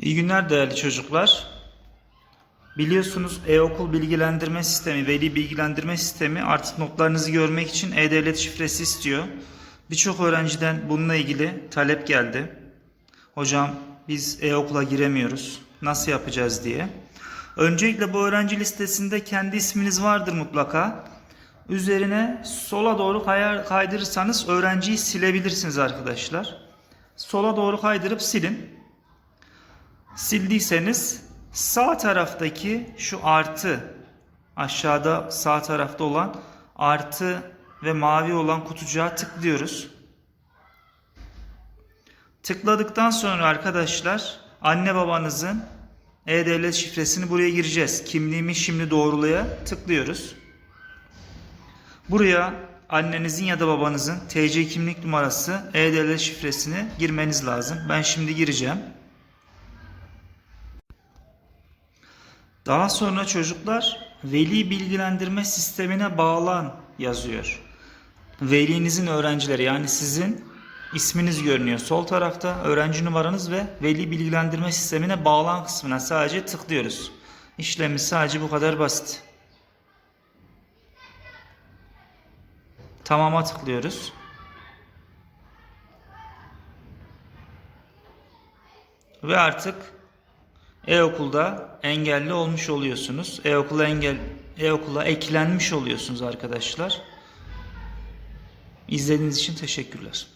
İyi günler değerli çocuklar. Biliyorsunuz e-okul bilgilendirme sistemi, veli bilgilendirme sistemi artık notlarınızı görmek için e-devlet şifresi istiyor. Birçok öğrenciden bununla ilgili talep geldi. Hocam biz e-okula giremiyoruz. Nasıl yapacağız diye. Öncelikle bu öğrenci listesinde kendi isminiz vardır mutlaka. Üzerine sola doğru kaydırırsanız öğrenciyi silebilirsiniz arkadaşlar. Sola doğru kaydırıp silin. Sildiyseniz sağ taraftaki şu artı aşağıda sağ tarafta olan artı ve mavi olan kutucuğa tıklıyoruz. Tıkladıktan sonra arkadaşlar anne babanızın e-devlet şifresini buraya gireceğiz. Kimliğimi şimdi doğrulaya tıklıyoruz. Buraya annenizin ya da babanızın TC kimlik numarası e-devlet şifresini girmeniz lazım. Ben şimdi gireceğim. Daha sonra çocuklar veli bilgilendirme sistemine bağlan yazıyor. Velinizin öğrencileri yani sizin isminiz görünüyor. Sol tarafta öğrenci numaranız ve veli bilgilendirme sistemine bağlan kısmına sadece tıklıyoruz. İşlemi sadece bu kadar basit. Tamama tıklıyoruz. Ve artık e-okulda engelli olmuş oluyorsunuz. E-okula engel e-okula eklenmiş oluyorsunuz arkadaşlar. İzlediğiniz için teşekkürler.